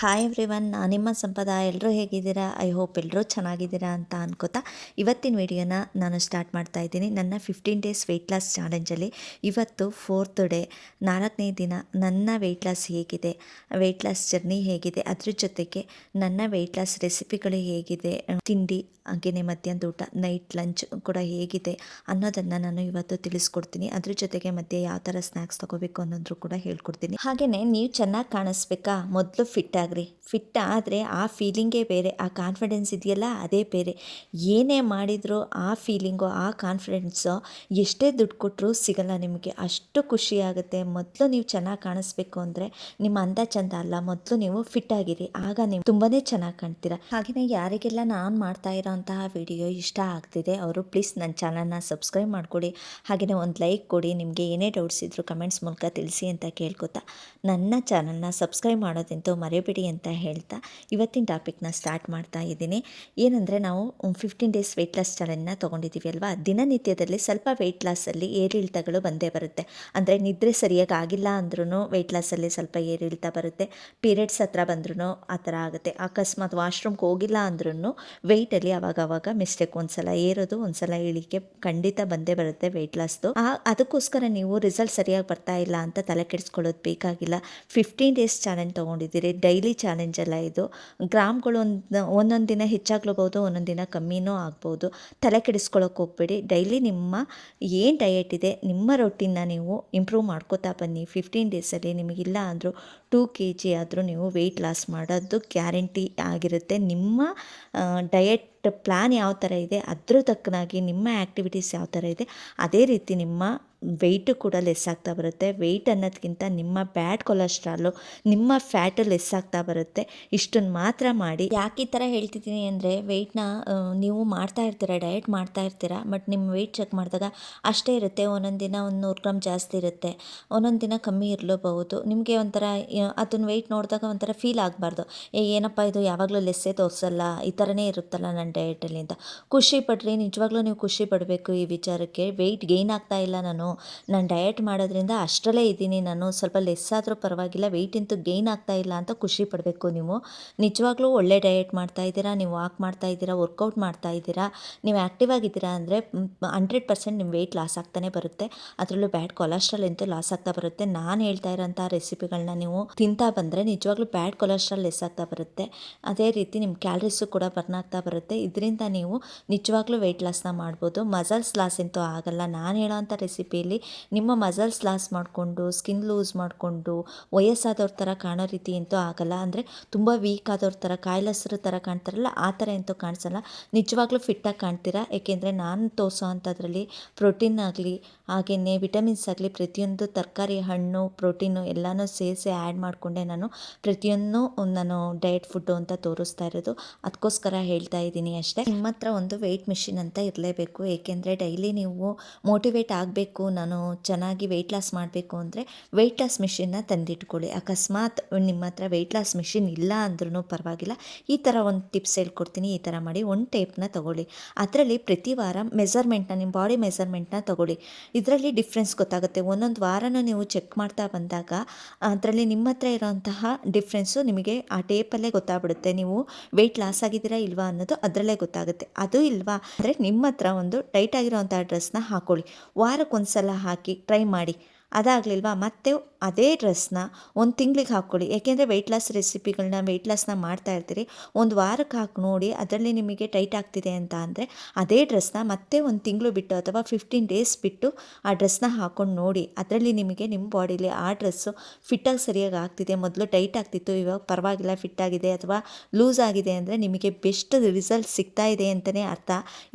Hi everyone ನಾನು ನಿಮ್ಮ ಸಂಪದ. ಎಲ್ಲರೂ ಹೇಗಿದ್ದೀರಾ? ಐ ಹೋಪ್ ಎಲ್ಲರೂ ಚೆನ್ನಾಗಿದ್ದೀರಾ ಅಂತ ಅನ್ಕೋತಾ ಇವತ್ತಿನ ವಿಡಿಯೋನ ನಾನು ಸ್ಟಾರ್ಟ್ ಮಾಡ್ತಾ ಇದ್ದೀನಿ. ನನ್ನ ಫಿಫ್ಟೀನ್ ಡೇಸ್ ವೆಯ್ಟ್ ಲಾಸ್ ಚಾಲೆಂಜಲ್ಲಿ ಇವತ್ತು ಫೋರ್ತ್ ಡೇ ನಾಲ್ಕನೇ ದಿನ ನನ್ನ ವೆಯ್ಟ್ ಲಾಸ್ ಹೇಗಿದೆ ವೆಯ್ಟ್ ಲಾಸ್ ಜರ್ನಿ ಹೇಗಿದೆ, ಅದ್ರ ಜೊತೆಗೆ ನನ್ನ ವೆಯ್ಟ್ ಲಾಸ್ ರೆಸಿಪಿಗಳು ಹೇಗಿದೆ, ತಿಂಡಿ ಹಾಗೆಯೇ ಮಧ್ಯಾಹ್ನದ ಊಟ ನೈಟ್ ಲಂಚ್ ಕೂಡ ಹೇಗಿದೆ ಅನ್ನೋದನ್ನು ನಾನು ಇವತ್ತು ತಿಳಿಸ್ಕೊಡ್ತೀನಿ. ಅದ್ರ ಜೊತೆಗೆ ಮಧ್ಯೆ ಯಾವ ಥರ ಸ್ನ್ಯಾಕ್ಸ್ ತೊಗೋಬೇಕು ಅನ್ನೋದ್ರು ಕೂಡ ಹೇಳ್ಕೊಡ್ತೀನಿ. ಹಾಗೆಯೇ ನೀವು ಚೆನ್ನಾಗಿ ಕಾಣಿಸ್ಬೇಕಾ? ಮೊದಲು ಫಿಟ್ ಆಗ್ರಿ ಫಿಟ್ ಆದರೆ ಆ ಫೀಲಿಂಗೇ ಬೇರೆ, ಆ ಕಾನ್ಫಿಡೆನ್ಸ್ ಇದೆಯಲ್ಲ ಅದೇ ಬೇರೆ. ಏನೇ ಮಾಡಿದರೂ ಆ ಫೀಲಿಂಗು ಆ ಕಾನ್ಫಿಡೆನ್ಸು ಎಷ್ಟೇ ದುಡ್ಡು ಕೊಟ್ಟರೂ ಸಿಗಲ್ಲ ನಿಮಗೆ. ಅಷ್ಟು ಖುಷಿ ಆಗುತ್ತೆ. ಮೊದಲು ನೀವು ಚೆನ್ನಾಗಿ ಕಾಣಿಸ್ಬೇಕು ಅಂದರೆ ನಿಮ್ಮ ಅಂದ ಚಂದ ಅಲ್ಲ. ಮೊದಲು ನೀವು ಫಿಟ್ ಆಗಿರಿ. ಆಗ ನೀವು ತುಂಬಾ ಚೆನ್ನಾಗಿ ಕಾಣ್ತೀರಾ. ಹಾಗೆಯೇ ಯಾರಿಗೆಲ್ಲ ನಾನು ಮಾಡ್ತಾ ಇರೋಂತಹ ವಿಡಿಯೋ ಇಷ್ಟ ಆಗ್ತಿದೆ, ಅವರು ಪ್ಲೀಸ್ ನನ್ನ ಚಾನಲ್ನ ಸಬ್ಸ್ಕ್ರೈಬ್ ಮಾಡಿಕೊಡಿ. ಹಾಗೆಯೇ ಒಂದು ಲೈಕ್ ಕೊಡಿ. ನಿಮಗೆ ಏನೇ ಡೌಟ್ಸ್ ಇದ್ದರೂ ಕಮೆಂಟ್ಸ್ ಮೂಲಕ ತಿಳಿಸಿ ಅಂತ ಕೇಳ್ಕೊತಾ. ನನ್ನ ಚಾನಲ್ನ ಸಬ್ಸ್ಕ್ರೈಬ್ ಮಾಡೋದಂತೂ ಮರೆಯಬೇಡಿ. ಅಂತ ಹೇಳ್ತಾ ಇವತ್ತಿನ ಟಾಪಿಕ್ನ ಸ್ಟಾರ್ಟ್ ಮಾಡ್ತಾ ಇದ್ದೀನಿ. ಏನಂದರೆ ನಾವು ಫಿಫ್ಟೀನ್ ಡೇಸ್ ವೆಯ್ಟ್ ಲಾಸ್ ಚಾಲೆಂಜ್ನ ತೊಗೊಂಡಿದ್ದೀವಿ ಅಲ್ವಾ? ದಿನನಿತ್ಯದಲ್ಲಿ ಸ್ವಲ್ಪ ವೆಯ್ಟ್ ಲಾಸಲ್ಲಿ ಏರಿಳಿತಗಳು ಬಂದೇ ಬರುತ್ತೆ. ಅಂದರೆ ನಿದ್ರೆ ಸರಿಯಾಗಿ ಆಗಿಲ್ಲ ಅಂದ್ರೂ ವೆಯ್ಟ್ ಲಾಸಲ್ಲಿ ಸ್ವಲ್ಪ ಏರಿಳಿತ ಬರುತ್ತೆ. ಪೀರಿಯಡ್ಸ್ ಹತ್ರ ಬಂದ್ರೂ ಆ ಥರ ಆಗುತ್ತೆ. ಅಕಸ್ಮಾತ್ ವಾಶ್ರೂಮ್ಗೆ ಹೋಗಿಲ್ಲ ಅಂದ್ರೂ ವೆಯ್ಟಲ್ಲಿ ಅವಾಗವಾಗ ಅವಾಗ ಮಿಸ್ಟೇಕ್ ಒಂದ್ಸಲ ಏರೋದು, ಒಂದ್ಸಲ ಇಳಿಕೆ ಖಂಡಿತ ಬಂದೇ ಬರುತ್ತೆ ವೆಯ್ಟ್ ಲಾಸ್ದು ಅದಕ್ಕೋಸ್ಕರ ನೀವು ರಿಸಲ್ಟ್ ಸರಿಯಾಗಿ ಬರ್ತಾ ಇಲ್ಲ ಅಂತ ತಲೆ ಕೆಡಿಸ್ಕೊಳ್ಳೋದು ಬೇಕಾಗಿಲ್ಲ. ಫಿಫ್ಟೀನ್ ಡೇಸ್ ಚಾಲೆಂಜ್ ತೊಗೊಂಡಿದ್ದೀರಿ. ಡೈಲಿ ಚಾಲೆಂಜ್ ಅಲ್ಲ ಇದು. ಗ್ರಾಮ್ಗಳು ಒಂದು, ಒಂದೊಂದು ದಿನ ಹೆಚ್ಚಾಗ್ಲೂಬೋದು ಒಂದೊಂದು ದಿನ ಕಮ್ಮಿನೂ ಆಗ್ಬೋದು. ತಲೆ ಕೆಡಿಸ್ಕೊಳ್ಳೋಕೆ ಹೋಗ್ಬೇಡಿ. ಡೈಲಿ ನಿಮ್ಮ ಏನು ಡಯೆಟ್ ಇದೆ, ನಿಮ್ಮ ರೊಟ್ಟಿನ ನೀವು ಇಂಪ್ರೂವ್ ಮಾಡ್ಕೋತಾ ಬನ್ನಿ. ಫಿಫ್ಟೀನ್ ಡೇಸಲ್ಲಿ ನಿಮಗಿಲ್ಲ ಅಂದರೂ ಟೂ ಕೆ ಜಿ ಆದರೂ ನೀವು ವೆಯ್ಟ್ ಲಾಸ್ ಮಾಡೋದು ಗ್ಯಾರಂಟಿ ಆಗಿರುತ್ತೆ. ನಿಮ್ಮ ಡಯಟ್ ಪ್ಲ್ಯಾನ್ ಯಾವ ಥರ ಇದೆ, ಅದ್ರ ತಕ್ಕನಾಗಿ ನಿಮ್ಮ ಆ್ಯಕ್ಟಿವಿಟೀಸ್ ಯಾವ ಥರ ಇದೆ, ಅದೇ ರೀತಿ ನಿಮ್ಮ ವೆಯ್ಟು ಕೂಡ ಲೆಸ್ ಆಗ್ತಾ ಬರುತ್ತೆ. ವೆಯ್ಟ್ ಅನ್ನೋದಕ್ಕಿಂತ ನಿಮ್ಮ ಬ್ಯಾಡ್ ಕೊಲೆಸ್ಟ್ರಾಲು ನಿಮ್ಮ ಫ್ಯಾಟು ಲೆಸ್ ಆಗ್ತಾ ಬರುತ್ತೆ. ಇಷ್ಟನ್ನು ಮಾತ್ರ ಮಾಡಿ. ಯಾಕೆ ಈ ಥರ ಹೇಳ್ತಿದ್ದೀನಿ ಅಂದರೆ ವೆಯ್ಟ್ನ ನೀವು ಮಾಡ್ತಾ ಇರ್ತೀರ ಡಯಟ್ ಮಾಡ್ತಾ ಇರ್ತೀರ ಬಟ್ ನಿಮ್ಮ ವೆಯ್ಟ್ ಚೆಕ್ ಮಾಡಿದಾಗ ಅಷ್ಟೇ ಇರುತ್ತೆ. ಒಂದೊಂದು ದಿನ ಒಂದು ನೂರು ಗ್ರಾಮ್ ಜಾಸ್ತಿ ಇರುತ್ತೆ. ಒಂದೊಂದು ದಿನ ಕಮ್ಮಿ ಇರಲೂಬಹುದು. ನಿಮಗೆ ಒಂಥರ ಅದನ್ನ ವೆಯ್ಟ್ ನೋಡಿದಾಗ ಒಂಥರ ಫೀಲ್ ಆಗಬಾರ್ದು. ಏನಪ್ಪ ಇದು? ಯಾವಾಗಲೂ ಲೆಸ್ಸೇ ತೋರಿಸಲ್ಲ. ಈ ಥರನೇ ಇರುತ್ತಲ್ಲ ನನ್ನ ಡಯಟಲ್ಲಿ ಅಂತ. ಖುಷಿ ಪಡ್ರಿ. ನಿಜವಾಗ್ಲೂ ನೀವು ಖುಷಿ ಪಡಬೇಕು ಈ ವಿಚಾರಕ್ಕೆ. ವೆಯ್ಟ್ ಗೇನ್ ಆಗ್ತಾ ಇಲ್ಲ ನಾನು. ನಾನು ಡಯಟ್ ಮಾಡೋದ್ರಿಂದ ಅಷ್ಟರಲ್ಲೇ ಇದ್ದೀನಿ ನಾನು. ಸ್ವಲ್ಪ ಲೆಸ್ ಆದರೂ ಪರವಾಗಿಲ್ಲ. ವೆಯ್ಟ್ ಅಂತೂ ಗೇನ್ ಆಗ್ತಾ ಇಲ್ಲ ಅಂತ ಖುಷಿ ಪಡಬೇಕು ನೀವು. ನಿಜವಾಗ್ಲೂ ಒಳ್ಳೆ ಡಯಟ್ ಮಾಡ್ತಾ ಇದ್ದೀರಾ? ನೀವು ವಾಕ್ ಮಾಡ್ತಾ ಇದ್ದೀರಾ? ವರ್ಕೌಟ್ ಮಾಡ್ತಾ ಇದ್ದೀರಾ? ನೀವು ಆ್ಯಕ್ಟಿವ್ ಆಗಿದ್ದೀರಾ ಅಂದರೆ ಹಂಡ್ರೆಡ್ ಪರ್ಸೆಂಟ್ ನಿಮ್ಮ ವೆಯ್ಟ್ ಲಾಸ್ ಆಗ್ತಾನೆ ಬರುತ್ತೆ. ಅದರಲ್ಲೂ ಬ್ಯಾಡ್ ಕೊಲೆಸ್ಟ್ರಾಲ್ ಅಂತೂ ಲಾಸ್ ಆಗ್ತಾ ಬರುತ್ತೆ. ನಾನು ಹೇಳ್ತಾ ಇರೋಂಥ ರೆಸಿಪಿಗಳನ್ನ ನೀವು ತಿಂತಾ ಬಂದರೆ ನಿಜವಾಗ್ಲೂ ಬ್ಯಾಡ್ ಕೊಲೆಸ್ಟ್ರಾಲ್ ಲೆಸ್ ಆಗ್ತಾ ಬರುತ್ತೆ. ಅದೇ ರೀತಿ ನಿಮ್ಮ ಕ್ಯಾಲ್ರೀಸು ಕೂಡ ಬರ್ನ್ ಆಗ್ತಾ ಬರುತ್ತೆ. ಇದರಿಂದ ನೀವು ನಿಜವಾಗ್ಲೂ ವೆಯ್ಟ್ ಲಾಸ್ನ ಮಾಡ್ಬೋದು. ಮಸಲ್ಸ್ ಲಾಸ್ ಅಂತೂ ಆಗಲ್ಲ. ನಾನು ಹೇಳೋಂಥ ರೆಸಿಪಿಯಲ್ಲಿ ನಿಮ್ಮ ಮಸಲ್ಸ್ ಲಾಸ್ ಮಾಡಿಕೊಂಡು ಸ್ಕಿನ್ ಲೂಸ್ ಮಾಡಿಕೊಂಡು, ವಯಸ್ಸಾದವ್ರ ಥರ ಕಾಣೋ ರೀತಿ ಅಂತೂ ಆಗಲ್ಲ. ಅಂದರೆ ತುಂಬ ವೀಕ್ ಆದವ್ರ ಥರ, ಕಾಯಿಲೆಸ್ರ ಥರ ಕಾಣ್ತಾರಲ್ಲ, ಆ ಥರ ಅಂತೂ ಕಾಣಿಸಲ್ಲ. ನಿಜವಾಗ್ಲೂ ಫಿಟ್ಟಾಗಿ ಕಾಣ್ತೀರಾ? ಏಕೆಂದರೆ ನಾನು ತೋರಿಸೋ ಅಂಥದ್ರಲ್ಲಿ ಪ್ರೋಟೀನ್ ಆಗಲಿ ಹಾಗೆಯೇ ವಿಟಮಿನ್ಸ್ ಆಗಲಿ, ಪ್ರತಿಯೊಂದು ತರಕಾರಿ, ಹಣ್ಣು ಪ್ರೋಟೀನು ಎಲ್ಲನೂ ಸೇರಿಸಿ ಆ್ಯಡ್ ಮಾಡಿಕೊಂಡೆ ನಾನು? ಪ್ರತಿಯೊಂದು ನಾನು ಡಯಟ್ ಫುಡ್ಡು ಅಂತ ತೋರಿಸ್ತಾ ಇರೋದು. ಅದಕ್ಕೋಸ್ಕರ ಹೇಳ್ತಾ ಇದ್ದೀನಿ ಅಷ್ಟೇ. ನಿಮ್ಮ ಹತ್ರ ಒಂದು ವೆಯ್ಟ್ ಮಿಷಿನ್ ಅಂತ ಇರಲೇಬೇಕು. ಏಕೆಂದರೆ ಡೈಲಿ ನೀವು ಮೋಟಿವೇಟ್ ಆಗಬೇಕು. ನಾನು ಚೆನ್ನಾಗಿ ವೆಯ್ಟ್ ಲಾಸ್ ಮಾಡಬೇಕು ಅಂದರೆ ವೆಯ್ಟ್ ಲಾಸ್ ಮಿಷಿನ್ನ ತಂದಿಟ್ಕೊಳ್ಳಿ. ಅಕಸ್ಮಾತ್ ನಿಮ್ಮ ಹತ್ರ ವೆಯ್ಟ್ ಲಾಸ್ ಮಿಷಿನ್ ಇಲ್ಲ ಅಂದ್ರೂ ಪರವಾಗಿಲ್ಲ. ಈ ಥರ ಒಂದು ಟಿಪ್ಸ್ ಹೇಳ್ಕೊಡ್ತೀನಿ. ಈ ಥರ ಮಾಡಿ ಒಂದು ಟೇಪ್ನ ತೊಗೊಳ್ಳಿ. ಅದರಲ್ಲಿ ಪ್ರತಿ ವಾರ ಮೆಸರ್ಮೆಂಟ್ನ ನಿಮ್ಮ ಬಾಡಿ ಮೆಸರ್ಮೆಂಟ್ನ ತೊಗೊಳ್ಳಿ. ಇದರಲ್ಲಿ ಡಿಫ್ರೆನ್ಸ್ ಗೊತ್ತಾಗುತ್ತೆ. ಒಂದೊಂದು ವಾರನೂ ನೀವು ಚೆಕ್ ಮಾಡ್ತಾ ಬಂದಾಗ, ಅದರಲ್ಲಿ ನಿಮ್ಮ ಹತ್ರ ಇರೋಂತಹ ಡಿಫ್ರೆನ್ಸು ನಿಮಗೆ ಆ ಟೇಪಲ್ಲೇ ಗೊತ್ತಾಗ್ಬಿಡುತ್ತೆ. ನೀವು ವೆಯ್ಟ್ ಲಾಸ್ ಆಗಿದ್ದೀರಾ ಇಲ್ವಾ ಅನ್ನೋದು ಅದರಲ್ಲೇ ಗೊತ್ತಾಗುತ್ತೆ. ಅದು ಇಲ್ವಾ ಅಂದರೆ ನಿಮ್ಮ ಹತ್ರ ಒಂದು ಟೈಟ್ ಆಗಿರೋವಂಥ ಡ್ರೆಸ್ನ ಹಾಕ್ಕೊಳ್ಳಿ ವಾರಕ್ಕೊಂದು ಸಲ ಹಾಕಿ ಟ್ರೈ ಮಾಡಿ. ಅದಾಗಲಿಲ್ವಾ? ಮತ್ತೆ ಅದೇ ಡ್ರೆಸ್ನ ಒಂದು ತಿಂಗಳಿಗೆ ಹಾಕ್ಕೊಳ್ಳಿ ಯಾಕೆಂದರೆ ವೆಯ್ಟ್ ಲಾಸ್ ರೆಸಿಪಿಗಳನ್ನ ವೆಯ್ಟ್ ಲಾಸ್ನ ಮಾಡ್ತಾ ಇರ್ತೀರಿ. ಒಂದು ವಾರಕ್ಕೆ ಹಾಕಿ ನೋಡಿ, ಅದರಲ್ಲಿ ನಿಮಗೆ ಟೈಟ್ ಆಗ್ತಿದೆ ಅಂತ ಅಂದರೆ ಅದೇ ಡ್ರೆಸ್ನ ಮತ್ತೆ ಒಂದು ತಿಂಗಳು ಬಿಟ್ಟು ಅಥವಾ ಫಿಫ್ಟೀನ್ ಡೇಸ್ ಬಿಟ್ಟು ಆ ಡ್ರೆಸ್ನ ಹಾಕ್ಕೊಂಡು ನೋಡಿ. ಅದರಲ್ಲಿ ನಿಮಗೆ ನಿಮ್ಮ ಬಾಡಿಲಿ ಆ ಡ್ರೆಸ್ಸು ಫಿಟ್ಟಾಗಿ ಸರಿಯಾಗಿ ಆಗ್ತಿದೆ. ಮೊದಲು ಟೈಟ್ ಆಗ್ತಿತ್ತು, ಇವಾಗ ಪರವಾಗಿಲ್ಲ ಫಿಟ್ ಆಗಿದೆ ಅಥವಾ ಲೂಸ್ ಆಗಿದೆ ಅಂದರೆ ನಿಮಗೆ ಬೆಸ್ಟ್ ರಿಸಲ್ಟ್ ಸಿಗ್ತಾ ಇದೆ ಅಂತಲೇ ಅರ್ಥ.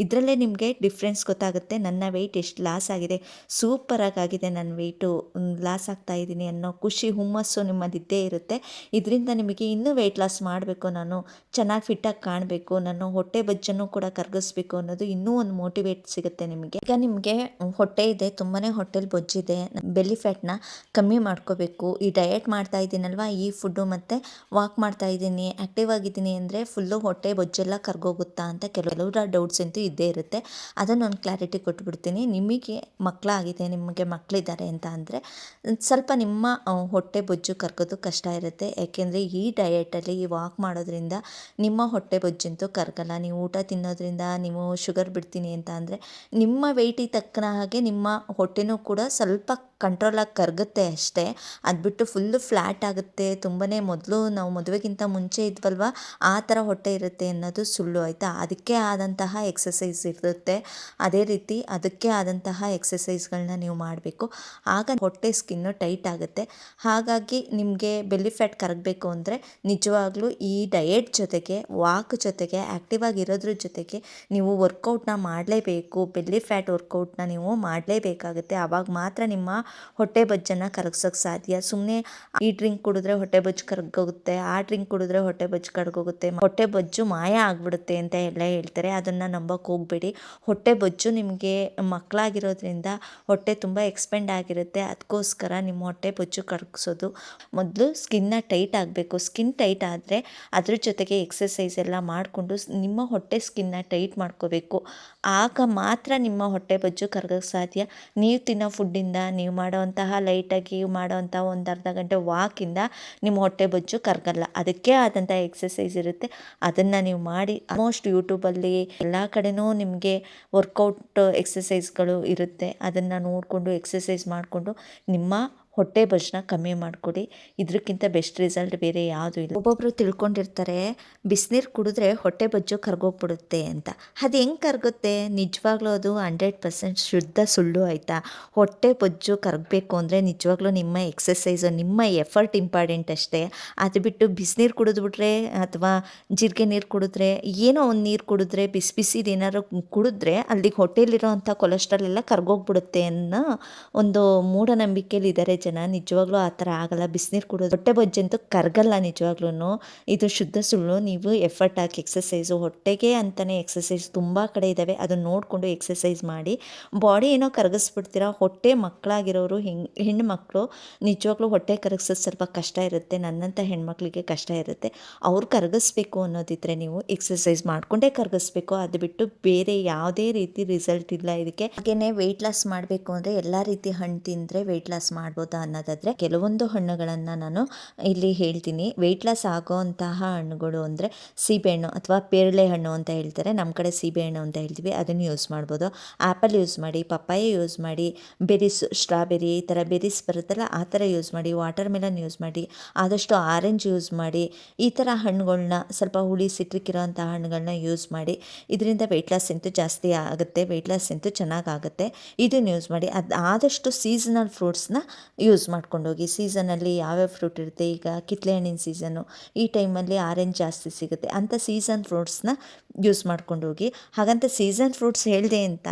ಇದರಲ್ಲೇ ನಿಮಗೆ ಡಿಫ್ರೆನ್ಸ್ ಗೊತ್ತಾಗುತ್ತೆ. ನನ್ನ ವೆಯ್ಟ್ ಎಷ್ಟು ಲಾಸ್ ಆಗಿದೆ. ಸೂಪರಾಗಿ ಆಗಿದೆ ನನ್ನ ವೆಯ್ಟು ಲಾಸ್ ಆಗ್ತಾ ಇದ್ದೀನಿ ಅನ್ನೋ ಖುಷಿ, ಹುಮ್ಮಸ್ಸು ನಿಮ್ಮದಿದ್ದೇ ಇರುತ್ತೆ. ಇದರಿಂದ ನಿಮಗೆ ಇನ್ನೂ ವೆಯ್ಟ್ ಲಾಸ್ ಮಾಡಬೇಕು, ನಾನು ಚೆನ್ನಾಗಿ ಫಿಟ್ಟಾಗಿ ಕಾಣಬೇಕು, ನಾನು ಹೊಟ್ಟೆ ಬಜ್ಜನ್ನು ಕೂಡ ಕರಗಿಸ್ಬೇಕು ಅನ್ನೋದು ಇನ್ನೂ ಒಂದು ಮೋಟಿವೇಟ್ ಸಿಗುತ್ತೆ ನಿಮಗೆ. ಈಗ ನಿಮಗೆ ಹೊಟ್ಟೆ ಇದೆ ತುಂಬಾ ಹೊಟ್ಟೆಲಿ ಬೊಜ್ಜಿದೆ ಬೆಲ್ಲಿ ಫ್ಯಾಟ್ನ ಕಮ್ಮಿ ಮಾಡ್ಕೋಬೇಕು. ಈ ಡಯಟ್ ಮಾಡ್ತಾ ಇದ್ದೀನಲ್ವಾ, ಈ ಫುಡ್ಡು ಮತ್ತು ವಾಕ್ ಮಾಡ್ತಾ ಇದ್ದೀನಿ ಆ್ಯಕ್ಟಿವ್ ಆಗಿದ್ದೀನಿ ಅಂದರೆ ಫುಲ್ಲು ಹೊಟ್ಟೆ ಬೊಜ್ಜೆಲ್ಲ ಕರ್ಗೋಗುತ್ತಾ ಅಂತ ಕೆಲವರ ಡೌಟ್ಸ್ ಅಂತೂ ಇದ್ದೇ ಇರುತ್ತೆ. ಅದನ್ನು ಒಂದು ಕ್ಲಾರಿಟಿ ಕೊಟ್ಬಿಡ್ತೀನಿ. ನಿಮಗೆ ಮಕ್ಕಳಾಗಿದೆ ನಿಮಗೆ ಮಕ್ಕಳಿದ್ದಾರೆ ಅಂತ ಅಂದರೆ ಸ್ವಲ್ಪ ನಿಮ್ಮ ಹೊಟ್ಟೆ ಬೊಜ್ಜು ಕರ್ಗೋದು ಕಷ್ಟ ಇರುತ್ತೆ. ಯಾಕೆಂದರೆ ಈ ಡಯೆಟಲ್ಲಿ ಈ ವಾಕ್ ಮಾಡೋದ್ರಿಂದ ನಿಮ್ಮ ಹೊಟ್ಟೆ ಬೊಜ್ಜಂತೂ ಕರಗಲ್ಲ ನೀವು ಊಟ ತಿನ್ನೋದ್ರಿಂದ ನೀವು ಶುಗರ್ ಬಿಡ್ತೀನಿ ಅಂತ ಅಂದರೆ ನಿಮ್ಮ ವೆಯ್ಟಿಗೆ ತಕ್ಕನ ಹಾಗೆ ನಿಮ್ಮ ಹೊಟ್ಟೆನೂ ಕೂಡ ಸ್ವಲ್ಪ ಕಂಟ್ರೋಲಾಗಿ ಕರಗುತ್ತೆ ಅಷ್ಟೇ. ಅದು ಬಿಟ್ಟು ಫುಲ್ಲು ಫ್ಲ್ಯಾಟ್ ಆಗುತ್ತೆ. ತುಂಬಾ ಮೊದಲು ನಾವು ಮದುವೆಗಿಂತ ಮುಂಚೆ ಇದ್ವಲ್ವ? ಆ ಥರ ಹೊಟ್ಟೆ ಇರುತ್ತೆ ಅನ್ನೋದು ಸುಳ್ಳು ಆಯಿತಾ? ಅದಕ್ಕೆ ಆದಂತಹ ಎಕ್ಸಸೈಸ್ ಇರುತ್ತೆ. ಅದೇ ರೀತಿ ಅದಕ್ಕೆ ಆದಂತಹ ಎಕ್ಸಸೈಸ್ಗಳನ್ನ ನೀವು ಮಾಡಬೇಕು. ಆಗ ಹೊಟ್ಟೆ ಸ್ಕಿನ್ನು ಟೈಟ್ ಆಗುತ್ತೆ. ಹಾಗಾಗಿ ನಿಮಗೆ ಬೆಲ್ಲಿ ಫ್ಯಾಟ್ ಕರಗಬೇಕು ಅಂದರೆ ನಿಜವಾಗ್ಲೂ ಈ ಡಯೆಟ್ ಜೊತೆಗೆ ವಾಕ್ ಜೊತೆಗೆ ಆ್ಯಕ್ಟಿವ್ ಆಗಿರೋದ್ರ ಜೊತೆಗೆ ನೀವು ವರ್ಕೌಟ್ನ ಮಾಡಲೇಬೇಕು. ಬೆಲ್ಲಿ ಫ್ಯಾಟ್ ವರ್ಕೌಟ್ನ ನೀವು ಮಾಡಲೇಬೇಕಾಗುತ್ತೆ. ಆವಾಗ ಮಾತ್ರ ನಿಮ್ಮ ಹೊಟ್ಟೆ ಬಜ್ಜನ್ನು ಕರಗ್ಸೋಕೆ ಸಾಧ್ಯ. ಸುಮ್ಮನೆ ಈ ಡ್ರಿಂಕ್ ಕುಡಿದ್ರೆ ಹೊಟ್ಟೆ ಬಜ್ಜು ಕರಗೋಗುತ್ತೆ, ಆ ಡ್ರಿಂಕ್ ಕುಡಿದ್ರೆ ಹೊಟ್ಟೆ ಬಜ್ಜು ಕರಗೋಗುತ್ತೆ, ಹೊಟ್ಟೆ ಬಜ್ಜು ಮಾಯ ಆಗ್ಬಿಡುತ್ತೆ ಅಂತ ಎಲ್ಲ ಹೇಳ್ತಾರೆ. ಅದನ್ನು ನಂಬಕ್ಕೆ ಹೋಗಬೇಡಿ. ಹೊಟ್ಟೆ ಬಜ್ಜು ನಿಮಗೆ ಮಕ್ಕಳಾಗಿರೋದ್ರಿಂದ ಹೊಟ್ಟೆ ತುಂಬ ಎಕ್ಸ್ಪೆಂಡ್ ಆಗಿರುತ್ತೆ. ಅದಕ್ಕೋಸ್ಕರ ನಿಮ್ಮ ಹೊಟ್ಟೆ ಬೊಜ್ಜು ಕರಗಿಸೋದು ಮೊದಲು ಸ್ಕಿನ್ನ ಟೈಟ್ ಆಗಬೇಕು. ಸ್ಕಿನ್ ಟೈಟ್ ಆದರೆ ಅದ್ರ ಜೊತೆಗೆ ಎಕ್ಸಸೈಸ್ ಎಲ್ಲ ಮಾಡಿಕೊಂಡು ನಿಮ್ಮ ಹೊಟ್ಟೆ ಸ್ಕಿನ್ನ ಟೈಟ್ ಮಾಡ್ಕೋಬೇಕು. ಆಗ ಮಾತ್ರ ನಿಮ್ಮ ಹೊಟ್ಟೆ ಬಜ್ಜು ಕರಗಕ್ಕೆ ಸಾಧ್ಯ. ನೀವು ತಿನ್ನೋ ಫುಡ್ಡಿಂದ ನೀವು ಮಾಡೋವಂತಹ ಲೈಟಾಗಿ ಮಾಡೋವಂಥ ಒಂದು ಅರ್ಧ ಗಂಟೆ ವಾಕಿಂದ ನಿಮ್ಮ ಹೊಟ್ಟೆ ಬೊಜ್ಜು ಕರಗಲ್ಲ. ಅದಕ್ಕೆ ಆದಂಥ ಎಕ್ಸಸೈಸ್ ಇರುತ್ತೆ. ಅದನ್ನು ನೀವು ಮಾಡಿ ಆಲ್ಮೋಸ್ಟ್ ಯೂಟ್ಯೂಬಲ್ಲಿ ಎಲ್ಲ ಕಡೆನೂ ನಿಮಗೆ ವರ್ಕೌಟ್ ಎಕ್ಸಸೈಸ್ಗಳು ಇರುತ್ತೆ. ಅದನ್ನು ನೋಡಿಕೊಂಡು ಎಕ್ಸಸೈಸ್ ಮಾಡಿಕೊಂಡು ನಿಮ್ಮ ಹೊಟ್ಟೆ ಬಜ್ನ ಕಮ್ಮಿ ಮಾಡಿಕೊಡಿ. ಇದಕ್ಕಿಂತ ಬೆಸ್ಟ್ ರಿಸಲ್ಟ್ ಬೇರೆ ಯಾವುದು ಇಲ್ಲ. ಒಬ್ಬೊಬ್ಬರು ತಿಳ್ಕೊಂಡಿರ್ತಾರೆ, ಬಿಸಿನೀರು ಕುಡಿದ್ರೆ ಹೊಟ್ಟೆ ಬಜ್ಜು ಕರ್ಗೋಗ್ಬಿಡುತ್ತೆ ಅಂತ. ಅದು ಹೆಂಗೆ ಕರಗುತ್ತೆ? ನಿಜವಾಗ್ಲೂ ಅದು ಹಂಡ್ರೆಡ್ ಪರ್ಸೆಂಟ್ ಶುದ್ಧ ಸುಳ್ಳು ಆಯಿತಾ? ಹೊಟ್ಟೆ ಬೊಜ್ಜು ಕರಗಬೇಕು ಅಂದರೆ ನಿಜವಾಗ್ಲೂ ನಿಮ್ಮ ಎಕ್ಸಸೈಸು ನಿಮ್ಮ ಎಫರ್ಟ್ ಇಂಪಾರ್ಟೆಂಟ್ ಅಷ್ಟೇ. ಅದು ಬಿಟ್ಟು ಬಿಸಿನೀರು ಕುಡಿದ್ಬಿಟ್ರೆ ಅಥವಾ ಜೀರಿಗೆ ನೀರು ಕುಡಿದ್ರೆ, ಏನೋ ಒಂದು ನೀರು ಕುಡಿದ್ರೆ, ಬಿಸಿ ಬಿಸಿದು ಏನಾದ್ರು ಕುಡಿದ್ರೆ ಅಲ್ಲಿಗೆ ಹೊಟ್ಟೆಲಿರೋ ಅಂಥ ಕೊಲೆಸ್ಟ್ರಾಲ್ ಎಲ್ಲ ಕರ್ಗೋಗ್ಬಿಡುತ್ತೆ ಅನ್ನೋ ಒಂದು ಮೂಢನಂಬಿಕೆಯಲ್ಲಿ ಇದ್ದಾರೆ ಜನ ನಿಜವಾಗ್ಲೂ ಆ ಥರ ಆಗಲ್ಲ. ಬಿಸಿನೀರು ಕುಡೋದು ಹೊಟ್ಟೆ ಬೊಜ್ಜಂತೂ ಕರಗಲ್ಲ ನಿಜವಾಗ್ಲೂ ಇದು ಶುದ್ಧ ಸುಳ್ಳು. ನೀವು ಎಫರ್ಟ್ ಹಾಕಿ ಎಕ್ಸಸೈಸು ಹೊಟ್ಟೆಗೆ ಅಂತಲೇ ಎಕ್ಸಸೈಸ್ ತುಂಬ ಕಡೆ ಇದ್ದಾವೆ ಅದನ್ನು ನೋಡಿಕೊಂಡು ಎಕ್ಸಸೈಸ್ ಮಾಡಿ. ಬಾಡಿ ಏನೋ ಕರಗಿಸ್ಬಿಡ್ತೀರಾ? ಹೊಟ್ಟೆ ಮಕ್ಕಳಾಗಿರೋರು ಹೆಂಗೆ ಹೆಣ್ಣು ಮಕ್ಕಳು ನಿಜವಾಗ್ಲೂ ಹೊಟ್ಟೆ ಕರಗಿಸೋದು ಸ್ವಲ್ಪ ಕಷ್ಟ ಇರುತ್ತೆ. ನನ್ನಂಥ ಹೆಣ್ಮಕ್ಳಿಗೆ ಕಷ್ಟ ಇರುತ್ತೆ. ಅವ್ರು ಕರಗಿಸ್ಬೇಕು ಅನ್ನೋದಿದ್ರೆ ನೀವು ಎಕ್ಸಸೈಸ್ ಮಾಡಿಕೊಂಡೇ ಕರಗಿಸ್ಬೇಕು. ಅದು ಬಿಟ್ಟು ಬೇರೆ ಯಾವುದೇ ರೀತಿ ರಿಸಲ್ಟ್ ಇಲ್ಲ ಇದಕ್ಕೆ. ಹಾಗೆಯೇ ವೆಯ್ಟ್ ಲಾಸ್ ಮಾಡಬೇಕು ಅಂದರೆ ಎಲ್ಲ ರೀತಿ ಹಣ್ಣು ತಿಂದರೆ ವೆಯ್ಟ್ ಲಾಸ್ ಮಾಡ್ಬೋದಾ. ಅನ್ನೋದಾದರೆ ಕೆಲವೊಂದು ಹಣ್ಣುಗಳನ್ನು ನಾನು ಇಲ್ಲಿ ಹೇಳ್ತೀನಿ. ವೆಯ್ಟ್ ಲಾಸ್ ಆಗೋವಂತಹ ಹಣ್ಣುಗಳು ಅಂದರೆ ಸೀಬೆಹಣ್ಣು ಅಥವಾ ಪೇರಳೆ ಹಣ್ಣು ಅಂತ ಹೇಳ್ತಾರೆ. ನಮ್ಮ ಕಡೆ ಸೀಬೆಹಣ್ಣು ಅಂತ ಹೇಳ್ತೀವಿ. ಅದನ್ನು ಯೂಸ್ ಮಾಡ್ಬೋದು. ಆ್ಯಪಲ್ ಯೂಸ್ ಮಾಡಿ, ಪಪ್ಪಾಯ ಯೂಸ್ ಮಾಡಿ, ಬೆರೀಸ್ ಸ್ಟ್ರಾಬೆರಿ ಈ ಥರ ಬೆರೀಸ್ ಬರುತ್ತಲ್ಲ, ಆ ಥರ ಯೂಸ್ ಮಾಡಿ ವಾಟರ್ ಮೆಲನ್ ಯೂಸ್ ಮಾಡಿ, ಆದಷ್ಟು ಆರೆಂಜ್ ಯೂಸ್ ಮಾಡಿ, ಈ ಥರ ಹಣ್ಣುಗಳನ್ನ ಸ್ವಲ್ಪ ಹುಳಿ ಸಿಟ್ರಿಕ್ ಇರೋವಂಥ ಹಣ್ಣುಗಳನ್ನ ಯೂಸ್ ಮಾಡಿ, ಇದರಿಂದ ವೆಯ್ಟ್ ಲಾಸ್ ಅಂತೂ ಜಾಸ್ತಿ ಆಗುತ್ತೆ. ವೆಯ್ಟ್ ಲಾಸ್ ಅಂತೂ ಚೆನ್ನಾಗಾಗುತ್ತೆ ಇದನ್ನು ಯೂಸ್ ಮಾಡಿ, ಅದು ಆದಷ್ಟು ಸೀಸನಲ್ ಫ್ರೂಟ್ಸ್ನ ಯೂಸ್ ಮಾಡ್ಕೊಂಡೋಗಿ ಸೀಸನಲ್ಲಿ ಯಾವ್ಯಾವ ಫ್ರೂಟ್ ಇರುತ್ತೆ, ಈಗ ಕಿತ್ತಲೆ ಹಣ್ಣಿನ ಸೀಸನ್ನು ಈ ಟೈಮಲ್ಲಿ ಆರೆಂಜ್ ಜಾಸ್ತಿ ಸಿಗುತ್ತೆ ಅಂಥ ಸೀಸನ್ ಫ್ರೂಟ್ಸ್ನ ಯೂಸ್ ಮಾಡ್ಕೊಂಡೋಗಿ, ಹಾಗಂತ ಸೀಸನ್ ಫ್ರೂಟ್ಸ್ ಹೇಳಿದೆ ಅಂತ,